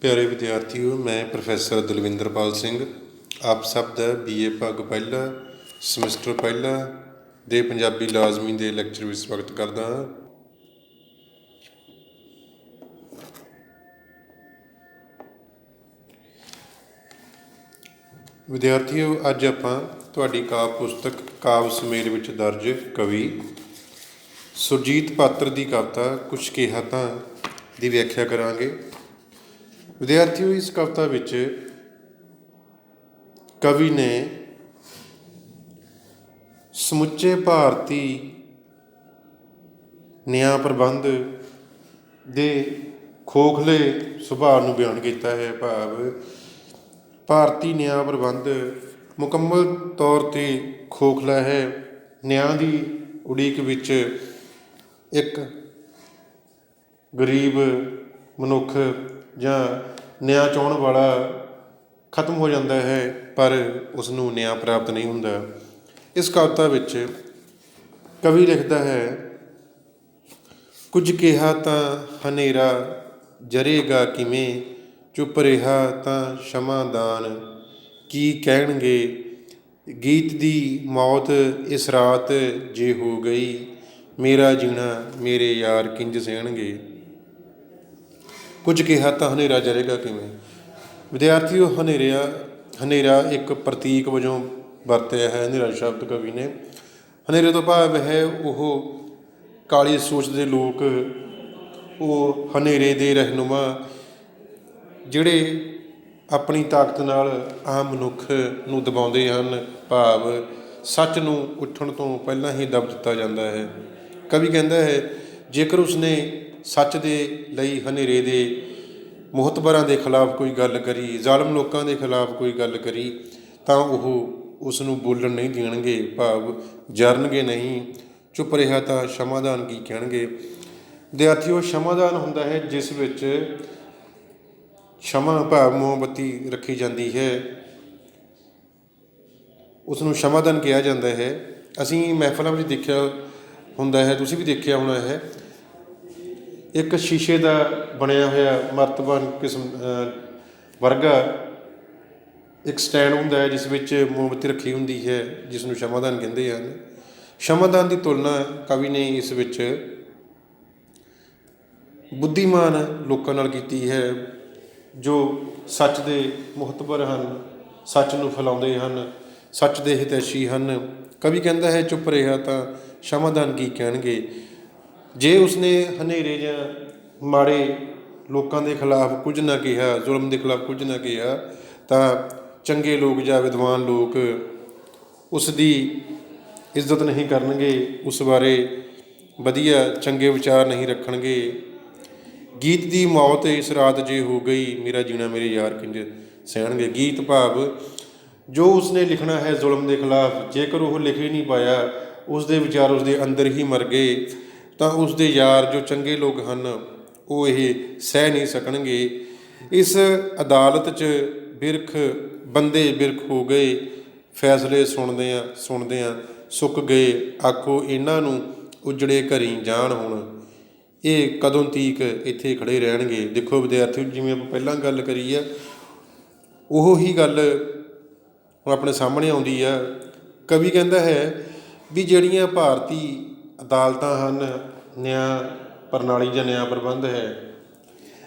ਪਿਆਰੇ ਵਿਦਿਆਰਥੀਓ, ਮੈਂ ਪ੍ਰੋਫੈਸਰ ਦਲਵਿੰਦਰਪਾਲ ਸਿੰਘ, ਆਪ ਸਭ ਦਾ ਬੀਏ ਭਾਗ ਪਹਿਲਾ, ਸਮੈਸਟਰ ਪਹਿਲਾ ਦੇ ਪੰਜਾਬੀ ਲਾਜ਼ਮੀ ਦੇ ਲੈਕਚਰ ਵਿੱਚ ਸਵਾਗਤ ਕਰਦਾ ਹਾਂ। ਵਿਦਿਆਰਥੀਓ, ਅੱਜ ਆਪਾਂ ਤੁਹਾਡੀ ਕਾਵ ਪੁਸਤਕ ਕਾਵ ਸਮੇਲ ਵਿੱਚ ਦਰਜ ਕਵੀ ਸੁਰਜੀਤ ਪਾਤਰ ਦੀ ਕਵਿਤਾ ਕੁਛ ਕਿਹਾ ਤਾਂ ਦੀ ਵਿਆਖਿਆ ਕਰਾਂਗੇ। ਵਿਦਿਆਰਥੀਓ, ਇਸ ਕਵਿਤਾ ਵਿੱਚ ਕਵੀ ਨੇ ਸਮੁੱਚੇ ਭਾਰਤੀ ਨਿਆਂ ਪ੍ਰਬੰਧ ਦੇ ਖੋਖਲੇ ਸੁਭਾਅ ਨੂੰ ਬਿਆਨ ਕੀਤਾ ਹੈ ਭਾਵ, ਭਾਰਤੀ ਨਿਆਂ ਪ੍ਰਬੰਧ ਮੁਕੰਮਲ ਤੌਰ ਤੇ ਖੋਖਲਾ ਹੈ। ਨਿਆਂ ਦੀ ਉਡੀਕ ਵਿੱਚ ਇੱਕ ਗਰੀਬ ਮਨੁੱਖ ਜਾਂ ਨਿਆਂ ਚਾਹੁਣ ਵਾਲਾ ਖਤਮ ਹੋ ਜਾਂਦਾ ਹੈ, ਪਰ ਉਸ ਨੂੰ ਨਿਆਂ ਪ੍ਰਾਪਤ ਨਹੀਂ ਹੁੰਦਾ। ਇਸ ਕਵਿਤਾ ਵਿੱਚ ਕਵੀ ਲਿਖਦਾ ਹੈ, ਕੁਝ ਕਿਹਾ ਤਾਂ ਹਨੇਰਾ ਜਰੇਗਾ ਕਿਵੇਂ, ਚੁੱਪ ਰਿਹਾ ਤਾਂ ਸ਼ਮਾਦਾਨ ਕੀ ਕਹਿਣਗੇ, ਗੀਤ ਦੀ ਮੌਤ ਇਸ ਰਾਤ ਜੇ ਹੋ ਗਈ, ਮੇਰਾ ਜੀਣਾ ਮੇਰੇ ਯਾਰ ਕਿੰਜ ਸਹਿਣਗੇ। ਕੁਝ ਕਿਹਾ ਤਾਂ ਹਨੇਰਾ ਜਰੇਗਾ ਕਿਵੇਂ? ਵਿਦਿਆਰਥੀਓ, ਹਨੇਰਿਆ, ਹਨੇਰਾ ਇੱਕ ਪ੍ਰਤੀਕ ਵਜੋਂ ਵਰਤਿਆ ਹੈ, ਹਨੇਰਾ ਸ਼ਬਦ ਕਵੀ ਨੇ। ਹਨੇਰੇ ਤੋਂ ਭਾਵ ਹੈ ਉਹ ਕਾਲੀ ਸੋਚ ਦੇ ਲੋਕ, ਉਹ ਹਨੇਰੇ ਦੇ ਰਹਿਨੁਮਾ, ਜਿਹੜੇ ਆਪਣੀ ਤਾਕਤ ਨਾਲ ਆਮ ਮਨੁੱਖ ਨੂੰ ਦਬਾਉਂਦੇ ਹਨ। ਭਾਵ ਸੱਚ ਨੂੰ ਉੱਠਣ ਤੋਂ ਪਹਿਲਾਂ ਹੀ ਦਬ ਦਿੱਤਾ ਜਾਂਦਾ ਹੈ। ਕਵੀ ਕਹਿੰਦਾ ਹੈ, ਜੇਕਰ ਉਸਨੇ ਸੱਚ ਦੇ ਲਈ ਹਨੇਰੇ ਦੇ ਮੁਹਤਬਰਾਂ ਦੇ ਖਿਲਾਫ ਕੋਈ ਗੱਲ ਕਰੀ, ਜ਼ਾਲਮ ਲੋਕਾਂ ਦੇ ਖਿਲਾਫ ਕੋਈ ਗੱਲ ਕਰੀ, ਤਾਂ ਉਹ ਉਸ ਨੂੰ ਬੋਲਣ ਨਹੀਂ ਦੇਣਗੇ, ਭਾਵ ਜਰਨਗੇ ਨਹੀਂ। ਚੁੱਪ ਰਿਹਾ ਤਾਂ ਸ਼ਮਾਦਾਨ ਕੀ ਕਹਿਣਗੇ? ਵਿਦਿਆਰਥੀਓ ਸ਼ਮਾਦਾਨ ਹੁੰਦਾ ਹੈ ਜਿਸ ਵਿੱਚ ਸ਼ਮਾ ਭਾਵ ਮੋਮਬਤੀ ਰੱਖੀ ਜਾਂਦੀ ਹੈ। ਉਸ ਨੂੰ ਸ਼ਮਾਦਾਨ ਕਿਹਾ ਜਾਂਦਾ ਹੈ। ਅਸੀਂ ਮਹਿਫਲਾਂ ਵਿੱਚ ਦੇਖਿਆ ਹੁੰਦਾ ਹੈ, ਤੁਸੀਂ ਵੀ ਦੇਖਿਆ ਹੋਣਾ ਹੈ। ਇੱਕ ਸ਼ੀਸ਼ੇ ਦਾ ਬਣਿਆ ਹੋਇਆ ਮਰਤਬਾਨ ਕਿਸਮ ਵਰਗਾ ਇੱਕ ਸਟੈਂਡ ਹੁੰਦਾ ਹੈ ਜਿਸ ਵਿੱਚ ਮੋਮਬਤੀ ਰੱਖੀ ਹੁੰਦੀ ਹੈ, ਜਿਸ ਨੂੰ ਸ਼ਮਾਦਾਨ ਕਹਿੰਦੇ ਹਨ। ਸ਼ਮਾਦਾਨ ਦੀ ਤੁਲਨਾ ਕਵੀ ਨੇ ਇਸ ਵਿੱਚ ਬੁੱਧੀਮਾਨ ਲੋਕਾਂ ਨਾਲ ਕੀਤੀ ਹੈ, ਜੋ ਸੱਚ ਦੇ ਮੁਹਤਬਰ ਹਨ, ਸੱਚ ਨੂੰ ਫੈਲਾਉਂਦੇ ਹਨ, ਸੱਚ ਦੇ ਹਿਤੈਸ਼ੀ ਹਨ। ਕਵੀ ਕਹਿੰਦਾ ਹੈ, ਚੁੱਪ ਰਿਹਾ ਤਾਂ ਸ਼ਮਾਦਾਨ ਕੀ ਕਹਿਣਗੇ? ਜੇ ਉਸਨੇ ਹਨੇਰੇ ਜਾਂ ਮਾੜੇ ਲੋਕਾਂ ਦੇ ਖਿਲਾਫ ਕੁਝ ਨਾ ਕਿਹਾ, ਜ਼ੁਲਮ ਦੇ ਖਿਲਾਫ ਕੁਝ ਨਾ ਕਿਹਾ, ਤਾਂ ਚੰਗੇ ਲੋਕ ਜਾਂ ਵਿਦਵਾਨ ਲੋਕ ਉਸ ਦੀ ਇੱਜ਼ਤ ਨਹੀਂ ਕਰਨਗੇ, ਉਸ ਬਾਰੇ ਵਧੀਆ ਚੰਗੇ ਵਿਚਾਰ ਨਹੀਂ ਰੱਖਣਗੇ। ਗੀਤ ਦੀ ਮੌਤ ਇਸ ਰਾਤ ਜੇ ਹੋ ਗਈ, ਮੇਰਾ ਜੀਣਾ ਮੇਰੇ ਯਾਰ ਕਿੰਜ ਸਹਿਣਗੇ। ਗੀਤ ਭਾਵ ਜੋ ਉਸਨੇ ਲਿਖਣਾ ਹੈ ਜ਼ੁਲਮ ਦੇ ਖਿਲਾਫ, ਜੇਕਰ ਉਹ ਲਿਖ ਹੀ ਨਹੀਂ ਪਾਇਆ ਉਸ ਦੇ ਵਿਚਾਰ ਉਸ ਦੇ ਅੰਦਰ ਹੀ ਮਰ ਗਏ। ਤਾਂ ਉਸ ਦੇ ਯਾਰ ਜੋ ਚੰਗੇ ਲੋਕ ਹਨ, ਉਹ ਇਹ ਸਹਿ ਨਹੀਂ ਸਕਣਗੇ। ਇਸ ਅਦਾਲਤ 'ਚ ਬਿਰਖ, ਬੰਦੇ ਬਿਰਖ ਹੋ ਗਏ, ਫੈਸਲੇ ਸੁਣਦੇ ਆ ਸੁਣਦੇ ਆ ਸੁੱਕ ਗਏ। ਆਖੋ, ਇਹਨਾਂ ਨੂੰ ਉਜੜੇ ਘਰੀ ਜਾਣ ਹੁਣ। ਇਹ ਕਦੋਂ ਤੀਕ ਇੱਥੇ ਖੜੇ ਰਹਿਣਗੇ? ਦੇਖੋ ਵਿਦਿਆਰਥੀ ਜਿਵੇਂ ਆਪਾਂ ਪਹਿਲਾਂ ਗੱਲ ਕਰੀ ਆ, ਉਹ ਹੀ ਗੱਲ ਹੁਣ ਆਪਣੇ ਸਾਹਮਣੇ ਆਉਂਦੀ ਆ। ਕਵੀ ਕਹਿੰਦਾ ਹੈ ਵੀ ਜਿਹੜੀਆਂ ਭਾਰਤੀ ਅਦਾਲਤਾਂ ਹਨ, ਨਿਆਂ ਪ੍ਰਣਾਲੀ ਜਾਂ ਨਿਆਂ ਪ੍ਰਬੰਧ ਹੈ।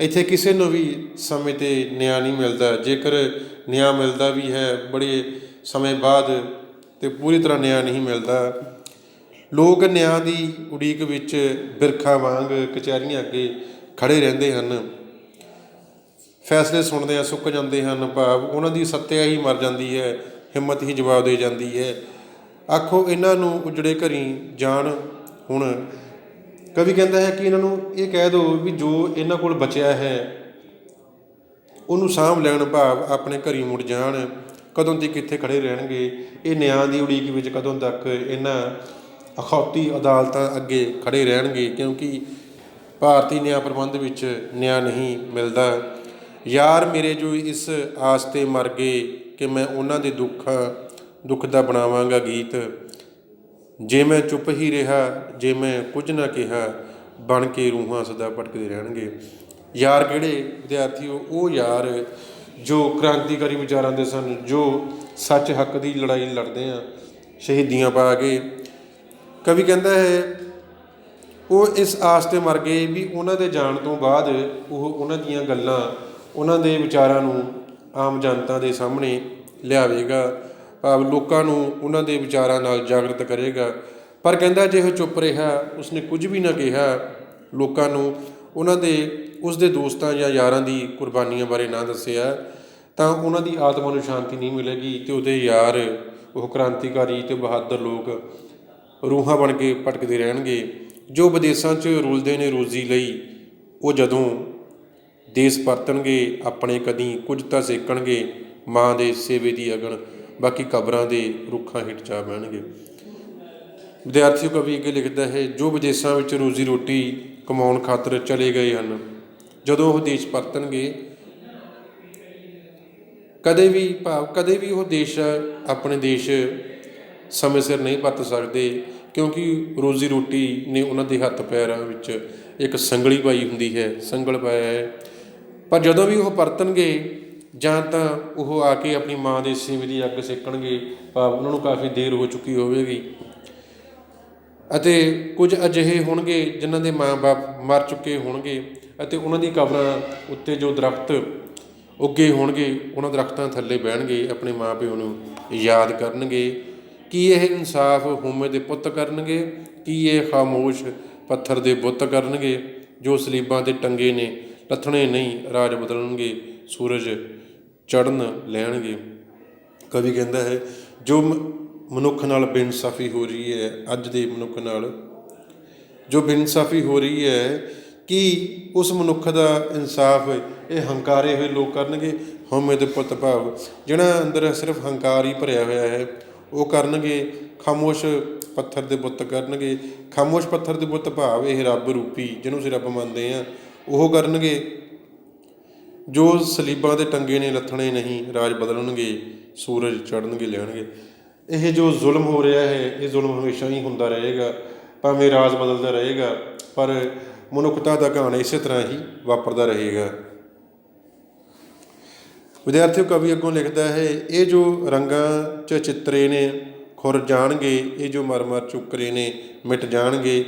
ਇੱਥੇ ਕਿਸੇ ਨੂੰ ਵੀ ਸਮੇਂ ਤੇ ਨਿਆਂ ਨਹੀਂ ਮਿਲਦਾ। ਜੇਕਰ ਨਿਆਂ ਮਿਲਦਾ ਵੀ ਹੈ, ਬੜੇ ਸਮੇਂ ਬਾਅਦ ਤੇ ਪੂਰੀ ਤਰ੍ਹਾਂ ਨਿਆਂ ਨਹੀਂ ਮਿਲਦਾ। ਲੋਕ ਨਿਆਂ ਦੀ ਉਡੀਕ ਵਿੱਚ ਬਿਰਖਾ ਵਾਂਗ ਕਚਹਿਰੀਆਂ ਅੱਗੇ ਖੜੇ ਰਹਿੰਦੇ ਹਨ। ਫੈਸਲੇ ਸੁਣਦੇ ਆ ਸੁੱਕ ਜਾਂਦੇ ਹਨ। ਭਾਵ ਉਹਨਾਂ ਦੀ ਸੱਤਿਆ ਹੀ ਮਰ ਜਾਂਦੀ ਹੈ, ਹਿੰਮਤ ਹੀ ਜਵਾਬ ਦੇ ਜਾਂਦੀ ਹੈ। ਆਖੋ, ਇਹਨਾਂ ਨੂੰ ਉਜੜੇ ਘਰੀ ਜਾਣ ਹੁਣ ਕਵੀ ਕਹਿੰਦਾ ਹੈ ਕਿ ਇਹਨਾਂ ਨੂੰ ਇਹ ਕਹਿ ਦਿਓ ਵੀ ਜੋ ਇਹਨਾਂ ਕੋਲ ਬਚਿਆ ਹੈ, ਉਹਨੂੰ ਸਾਂਭ ਲੈਣ ਭਾਵ ਆਪਣੇ ਘਰੀ ਮੁੜ ਜਾਣ, ਕਦੋਂ ਤੱਕ ਇੱਥੇ ਖੜੇ ਰਹਿਣਗੇ, ਇਹ ਨਿਆਂ ਦੀ ਉਡੀਕ ਵਿੱਚ ਕਦੋਂ ਤੱਕ ਇਹਨਾਂ ਅਖੌਤੀ ਅਦਾਲਤਾਂ ਅੱਗੇ ਖੜੇ ਰਹਿਣਗੇ, ਕਿਉਂਕਿ ਭਾਰਤੀ ਨਿਆਂ ਪ੍ਰਬੰਧ ਵਿੱਚ ਨਿਆਂ ਨਹੀਂ ਮਿਲਦਾ। ਯਾਰ ਮੇਰੇ ਜੋ ਇਸ ਆਸ ਤੇ ਮਰ ਗਏ ਕਿ ਮੈਂ ਉਹਨਾਂ ਦੇ ਦੁੱਖਾਂ, ਦੁੱਖ ਦਾ ਬਣਾਵਾਂਗਾ ਗੀਤ। ਜੇ ਮੈਂ ਚੁੱਪ ਹੀ ਰਿਹਾ, ਜੇ ਮੈਂ ਕੁਝ ਨਾ ਕਿਹਾ, ਬਣ ਕੇ ਰੂਹਾਂ ਸਦਾ ਭਟਕਦੇ ਰਹਿਣਗੇ। ਯਾਰ ਕਿਹੜੇ? ਵਿਦਿਆਰਥੀਓ, ਉਹ ਯਾਰ ਜੋ ਕ੍ਰਾਂਤੀਕਾਰੀ ਵਿਚਾਰਾਂ ਦੇ ਸਨ, ਜੋ ਸੱਚ ਹੱਕ ਦੀ ਲੜਾਈ ਲੜਦੇ ਆ, ਸ਼ਹੀਦੀਆਂ ਪਾ ਕੇ। ਕਵੀ ਕਹਿੰਦਾ ਹੈ, ਉਹ ਇਸ ਆਸ ਤੇ ਮਰ ਗਏ ਵੀ ਉਹਨਾਂ ਦੇ ਜਾਣ ਤੋਂ ਬਾਅਦ ਉਹ ਉਹਨਾਂ ਦੀਆਂ ਗੱਲਾਂ, ਉਹਨਾਂ ਦੇ ਵਿਚਾਰਾਂ ਨੂੰ ਆਮ ਜਨਤਾ ਦੇ ਸਾਹਮਣੇ ਲਿਆਵੇਗਾ। ਲੋਕਾਂ ਨੂੰ ਉਹਨਾਂ ਦੇ ਵਿਚਾਰਾਂ ਨਾਲ ਜਾਗਰਤ ਕਰੇਗਾ। ਪਰ ਕਹਿੰਦਾ ਜੇ ਉਹ ਚੁੱਪ ਰਿਹਾ, ਉਸਨੇ ਕੁਝ ਵੀ ਨਾ ਕਿਹਾ। ਲੋਕਾਂ ਨੂੰ ਉਹਨਾਂ ਦੇ ਉਸ ਦੇ ਦੋਸਤਾਂ ਜਾਂ ਯਾਰਾਂ ਦੀ ਕੁਰਬਾਨੀਆਂ ਬਾਰੇ ਨਾ ਦੱਸਿਆ, ਤਾਂ ਉਹਨਾਂ ਦੀ ਆਤਮਾ ਨੂੰ ਸ਼ਾਂਤੀ ਨਹੀਂ ਮਿਲੇਗੀ ਤੇ ਉਹਦੇ ਯਾਰ, ਉਹ ਕ੍ਰਾਂਤੀਕਾਰੀ ਤੇ ਬਹਾਦਰ ਲੋਕ ਰੂਹਾਂ ਬਣ ਕੇ ਭਟਕਦੇ ਰਹਿਣਗੇ। ਜੋ ਵਿਦੇਸ਼ਾਂ 'ਚ ਰੁਲਦੇ ਨੇ ਰੋਜ਼ੀ ਲਈ, ਉਹ ਜਦੋਂ ਦੇਸ਼ ਪਰਤਣਗੇ, ਆਪਣੇ ਕਦੀ ਕੁਝ ਤਾਂ ਸੇਕਣਗੇ ਮਾਂ ਦੇ ਸੇਵੇ ਦੀ ਅਗਨ ਬਾਕੀ ਕਬਰਾਂ ਦੇ ਰੁੱਖਾਂ ਹੇਠ ਜਾ ਬਹਿਣਗੇ। ਵਿਦਿਆਰਥੀ ਕਵੀ ਅੱਗੇ ਲਿਖਦਾ ਹੈ, ਜੋ ਵਿਦੇਸ਼ਾਂ ਵਿੱਚ ਰੋਜ਼ੀ ਰੋਟੀ ਕਮਾਉਣ ਖਾਤਰ ਚਲੇ ਗਏ ਹਨ, ਜਦੋਂ ਉਹ ਦੇਸ਼ ਪਰਤਣਗੇ, ਕਦੇ ਵੀ ਭਾਵ, ਕਦੇ ਵੀ ਉਹ ਦੇਸ਼, ਆਪਣੇ ਦੇਸ਼ ਸਮੇਂ ਸਿਰ ਨਹੀਂ ਪਰਤ ਸਕਦੇ, ਕਿਉਂਕਿ ਰੋਜ਼ੀ ਰੋਟੀ ਨੇ ਉਹਨਾਂ ਦੇ ਹੱਥ ਪੈਰਾਂ ਵਿੱਚ ਇੱਕ ਸੰਗਲੀ ਪਾਈ ਹੁੰਦੀ ਹੈ, ਸੰਗਲ ਪਾਇਆ ਹੈ। ਪਰ ਜਦੋਂ ਵੀ ਉਹ ਪਰਤਣਗੇ ਜਾਂ ਤਾਂ ਉਹ ਆ ਕੇ ਆਪਣੀ ਮਾਂ ਦੇ ਸੇਵੇ ਦੀ ਅੱਗ ਸੇਕਣਗੇ, ਭਾਵ ਉਹਨਾਂ ਨੂੰ ਕਾਫੀ ਦੇਰ ਹੋ ਚੁੱਕੀ ਹੋਵੇਗੀ। ਅਤੇ ਕੁਝ ਅਜਿਹੇ ਹੋਣਗੇ ਜਿਨ੍ਹਾਂ ਦੇ ਮਾਂ-ਬਾਪ ਮਰ ਚੁੱਕੇ ਹੋਣਗੇ ਅਤੇ ਉਹਨਾਂ ਦੀ ਕਬਰਾਂ ਉੱਤੇ ਜੋ ਦਰਖਤ ਉੱਗੇ ਹੋਣਗੇ, ਉਹਨਾਂ ਦਰਖਤਾਂ ਥੱਲੇ ਬਹਿਣਗੇ, ਆਪਣੇ ਮਾਂ ਪਿਓ ਨੂੰ ਯਾਦ ਕਰਨਗੇ। ਕੀ ਇਹ ਇਨਸਾਫ ਹਉਮੈ ਦੇ ਪੁੱਤ ਕਰਨਗੇ? ਕੀ ਇਹ ਖਾਮੋਸ਼ ਪੱਥਰ ਦੇ ਬੁੱਤ ਕਰਨਗੇ? ਜੋ ਸਲੀਬਾਂ ਤੇ ਟੰਗੇ ਨੇ, ਲੱਥਣੇ ਨਹੀਂ, ਰਾਜ ਬਦਲਣਗੇ, ਸੂਰਜ ਚੜਨ ਲੈਣਗੇ। ਕਵੀ ਕਹਿੰਦਾ ਹੈ, ਜੋ ਮ- ਮਨੁੱਖ ਨਾਲ ਬੇਇਨਸਾਫੀ ਹੋ ਰਹੀ ਹੈ, ਅੱਜ ਦੇ ਮਨੁੱਖ ਨਾਲ, ਜੋ ਬੇਇਨਸਾਫੀ ਹੋ ਰਹੀ ਹੈ, ਕਿ ਉਸ ਮਨੁੱਖ ਦਾ ਇਨਸਾਫ ਇਹ ਹੰਕਾਰੇ ਹੋਏ ਲੋਕ ਕਰਨਗੇ? ਹਉਮੈ ਦੇ ਪੁੱਤ ਭਾਵ, ਜਿਹੜਾ ਅੰਦਰ ਸਿਰਫ ਹੰਕਾਰ ਹੀ ਭਰਿਆ ਹੋਇਆ ਹੈ, ਉਹ ਕਰਨਗੇ, ਖਾਮੋਸ਼ ਪੱਥਰ ਦੇ ਬੁੱਤ ਕਰਨਗੇ। ਖਾਮੋਸ਼ ਪੱਥਰ ਦੇ ਬੁੱਤ ਭਾਵ ਇਹ ਰੱਬ ਰੂਪੀ ਜਿਹਨੂੰ ਅਸੀਂ ਰੱਬ ਮੰਨਦੇ ਆ ਉਹ ਕਰਨਗੇ। ਜੋ ਸਲੀਬਾਂ ਦੇ ਟੰਗੇ ਨੇ ਲੱਥਣੇ ਨਹੀਂ, ਰਾਜ ਬਦਲਣਗੇ, ਸੂਰਜ ਚੜਨਗੇ ਲੈਣਗੇ ਇਹ ਜੋ ਜ਼ੁਲਮ ਹੋ ਰਿਹਾ ਹੈ, ਇਹ ਜ਼ੁਲਮ ਹਮੇਸ਼ਾ ਹੀ ਹੁੰਦਾ ਰਹੇਗਾ, ਭਾਵੇਂ ਰਾਜ ਬਦਲਦਾ ਰਹੇਗਾ, ਪਰ ਮਨੁੱਖਤਾ ਦਾ ਕਹਾਣੀ ਇਸੇ ਤਰ੍ਹਾਂ ਹੀ ਵਾਪਰਦਾ ਰਹੇਗਾ। ਵਿਦਿਆਰਥੀਓ, ਕਵੀ ਅੱਗੋਂ ਲਿਖਦਾ ਹੈ, ਇਹ ਜੋ ਰੰਗਾਂ 'ਚ ਚਿੱਤਰੇ ਨੇ, ਖੁਰ ਜਾਣਗੇ, ਇਹ ਜੋ ਮਰਮਰ ਚੁੱਕਰੇ ਨੇ, ਮਿਟ ਜਾਣਗੇ,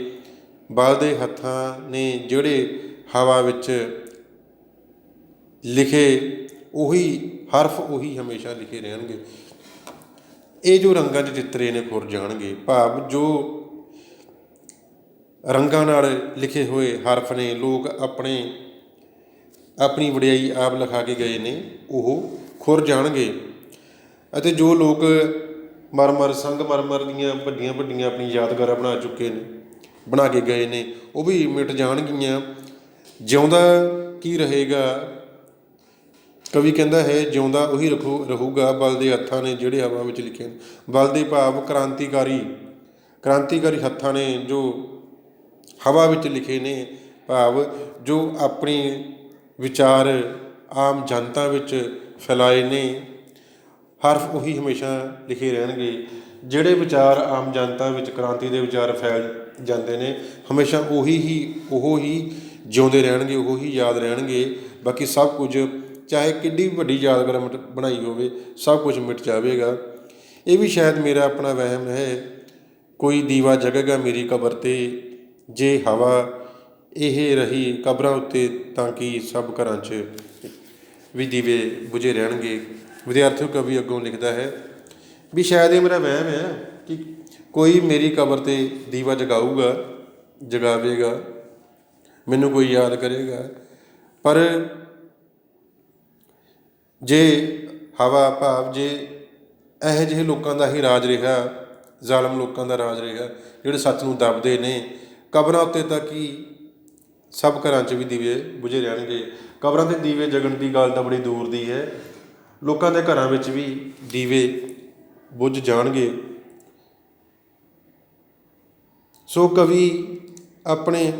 ਬਲ ਦੇ ਹੱਥਾਂ ਨੇ ਜਿਹੜੇ ਹਵਾ ਵਿੱਚ ਲਿਖੇ ਉਹੀ, ਹਰਫ ਉਹੀ ਹਮੇਸ਼ਾ ਲਿਖੇ ਰਹਿਣਗੇ। ਇਹ ਜੋ ਰੰਗਾਂ 'ਚ ਚਿੱਤਰੇ ਨੇ ਖੁਰ ਜਾਣਗੇ, ਭਾਵ ਜੋ ਰੰਗਾਂ ਨਾਲ ਲਿਖੇ ਹੋਏ ਹਰਫ ਨੇ, ਲੋਕ ਆਪਣੇ, ਆਪਣੀ ਵਡਿਆਈ ਆਪ ਲਿਖਾ ਕੇ ਗਏ ਨੇ, ਉਹ ਖੁਰ ਜਾਣਗੇ। ਅਤੇ ਜੋ ਲੋਕ ਮਰਮਰ, ਸੰਗ ਮਰਮਰ ਦੀਆਂ ਵੱਡੀਆਂ ਵੱਡੀਆਂ ਆਪਣੀ ਯਾਦਗਾਰਾਂ ਬਣਾ ਚੁੱਕੇ ਨੇ, ਬਣਾ ਕੇ ਗਏ ਨੇ, ਉਹ ਵੀ ਮਿਟ ਜਾਣਗੀਆਂ। ਜਿਉਂਦਾ ਕੀ ਰਹੇਗਾ? ਕਵੀ ਕਹਿੰਦਾ ਹੈ, ਜਿਉਂਦਾ ਉਹੀ ਰਖੂ, ਰਹੂਗਾ, ਬਲ ਦੇ ਹੱਥਾਂ ਨੇ ਜਿਹੜੇ ਹਵਾ ਵਿੱਚ ਲਿਖੇ ਬਲ ਦੇ ਭਾਵ ਕ੍ਰਾਂਤੀਕਾਰੀ ਕ੍ਰਾਂਤੀਕਾਰੀ ਹੱਥਾਂ ਨੇ ਜੋ ਹਵਾ ਵਿੱਚ ਲਿਖੇ ਨੇ ਭਾਵ, ਜੋ ਆਪਣੇ ਵਿਚਾਰ ਆਮ ਜਨਤਾ ਵਿੱਚ ਫੈਲਾਏ ਨੇ। ਹਰਫ ਉਹੀ ਹਮੇਸ਼ਾ ਲਿਖੇ ਰਹਿਣਗੇ। ਜਿਹੜੇ ਵਿਚਾਰ ਆਮ ਜਨਤਾ ਵਿੱਚ ਕ੍ਰਾਂਤੀ ਦੇ ਵਿਚਾਰ ਫੈਲ ਜਾਂਦੇ ਨੇ, ਹਮੇਸ਼ਾ ਉਹੀ ਹੀ, ਉਹ ਹੀ ਜਿਉਂਦੇ ਰਹਿਣਗੇ, ਉਹ ਹੀ ਯਾਦ ਰਹਿਣਗੇ। ਬਾਕੀ ਸਭ ਕੁਝ ਚਾਹੇ ਕਿੱਡੀ ਵੱਡੀ ਯਾਦਗਾਰ ਮਿਟ- ਬਣਾਈ ਹੋਵੇ, ਸਭ ਕੁਝ ਮਿਟ ਜਾਵੇਗਾ। ਇਹ ਵੀ ਸ਼ਾਇਦ ਮੇਰਾ ਆਪਣਾ ਵਹਿਮ ਹੈ, ਕੋਈ ਦੀਵਾ ਜਗੇਗਾ ਮੇਰੀ ਕਬਰ ਤੇ, ਜੇ ਹਵਾ ਇਹ ਰਹੀ ਕਬਰਾਂ ਉੱਤੇ, ਤਾਂ ਕਿ ਸਭ ਘਰਾਂ 'ਚ ਵੀ ਦੀਵੇ ਬੁਝੇ ਰਹਿਣਗੇ। ਵਿਦਿਆਰਥੀਓ, ਕਵੀ ਅੱਗੋਂ ਲਿਖਦਾ ਹੈ ਵੀ ਸ਼ਾਇਦ ਇਹ ਮੇਰਾ ਵਹਿਮ ਹੈ ਕਿ ਕੋਈ ਮੇਰੀ ਕਬਰ ਤੇ ਦੀਵਾ ਜਗਾਊਗਾ, ਜਗਾਵੇਗਾ, ਮੈਨੂੰ ਕੋਈ ਯਾਦ ਕਰੇਗਾ। ਪਰ ਜੇ ਹਵਾ ਭਾਵ ਜੇ ਇਹੋ ਜਿਹੇ ਲੋਕਾਂ ਦਾ ਹੀ ਰਾਜ ਰਿਹਾ, ਜ਼ਾਲਮ ਲੋਕਾਂ ਦਾ ਰਾਜ ਰਿਹਾ, ਜਿਹੜੇ ਸੱਚ ਨੂੰ ਦਬਦੇ ਨੇ, ਕਬਰਾਂ ਉੱਤੇ ਤਾਂ ਕੀ ਸਭ ਘਰਾਂ 'ਚ ਵੀ ਦੀਵੇ ਬੁਝੇ ਰਹਿਣਗੇ। ਕਬਰਾਂ ਤੇ ਦੀਵੇ ਜਗਣ ਦੀ ਗੱਲ ਤਾਂ ਬੜੀ ਦੂਰ ਦੀ ਹੈ। ਲੋਕਾਂ ਦੇ ਘਰਾਂ ਵਿੱਚ ਵੀ ਦੀਵੇ ਬੁਝ ਜਾਣਗੇ। ਸੋ ਕਵੀ ਆਪਣੇ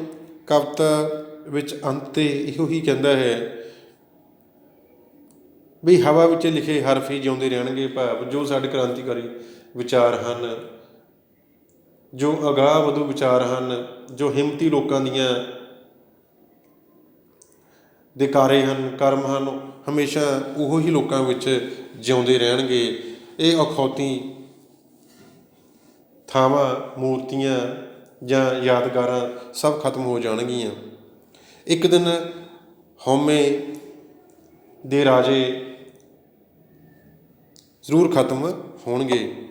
ਕਵਿਤਾ ਵਿੱਚ ਅੰਤ ਤੇ ਇਹੋ ਹੀ ਕਹਿੰਦਾ ਹੈ ਵੀ ਹਵਾ ਵਿੱਚ ਲਿਖੇ ਹਰਫ ਹੀ ਜਿਉਂਦੇ ਰਹਿਣਗੇ ਭਾਵ, ਜੋ ਸਾਡੇ ਕ੍ਰਾਂਤੀਕਾਰੀ ਵਿਚਾਰ ਹਨ, ਜੋ ਅਗਾਹ ਵਧੂ ਵਿਚਾਰ ਹਨ, ਜੋ ਹਿੰਮਤੀ ਲੋਕਾਂ ਦੀਆਂ ਦੇ ਕਾਰੇ ਹਨ, ਕਰਮ ਹਨ, ਹਮੇਸ਼ਾ ਉਹੋ ਹੀ ਲੋਕਾਂ ਵਿੱਚ ਜਿਉਂਦੇ ਰਹਿਣਗੇ। ਇਹ ਅਖੌਤੀ ਥਾਵਾਂ, ਮੂਰਤੀਆਂ ਜਾਂ ਯਾਦਗਾਰਾਂ ਸਭ ਖਤਮ ਹੋ ਜਾਣਗੀਆਂ। ਇੱਕ ਦਿਨ ਹਉਮੈ ਦੇ ਰਾਜੇ ਜ਼ਰੂਰ ਖਤਮ ਹੋਣਗੇ।